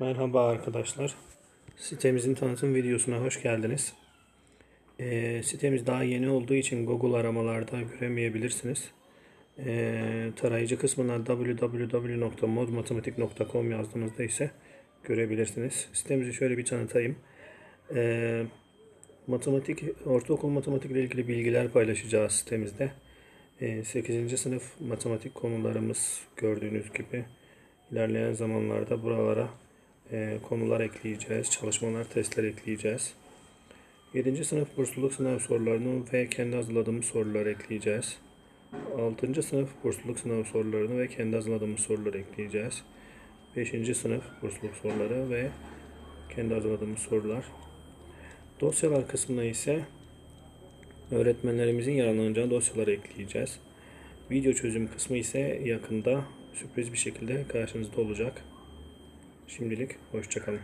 Merhaba arkadaşlar. Sitemizin tanıtım videosuna hoş geldiniz. Ee, sitemiz daha yeni olduğu için Google aramalarda göremeyebilirsiniz. Ee, tarayıcı kısmına www.modmatematik.com yazdığınızda ise görebilirsiniz. Sitemizi şöyle bir tanıtayım. Ee, matematik, ortaokul matematik ile ilgili bilgiler paylaşacağız sitemizde. Ee, 8. sınıf matematik konularımız gördüğünüz gibi ilerleyen zamanlarda buralara e, konular ekleyeceğiz, çalışmalar, testler ekleyeceğiz. 7. sınıf bursluluk sınav sorularını ve kendi hazırladığımız soruları ekleyeceğiz. 6. sınıf bursluluk sınav sorularını ve kendi hazırladığımız soruları ekleyeceğiz. 5. sınıf bursluluk soruları ve kendi hazırladığımız sorular. Dosyalar kısmına ise öğretmenlerimizin yararlanacağı dosyaları ekleyeceğiz. Video çözüm kısmı ise yakında sürpriz bir şekilde karşınızda olacak. Şimdilik hoşçakalın.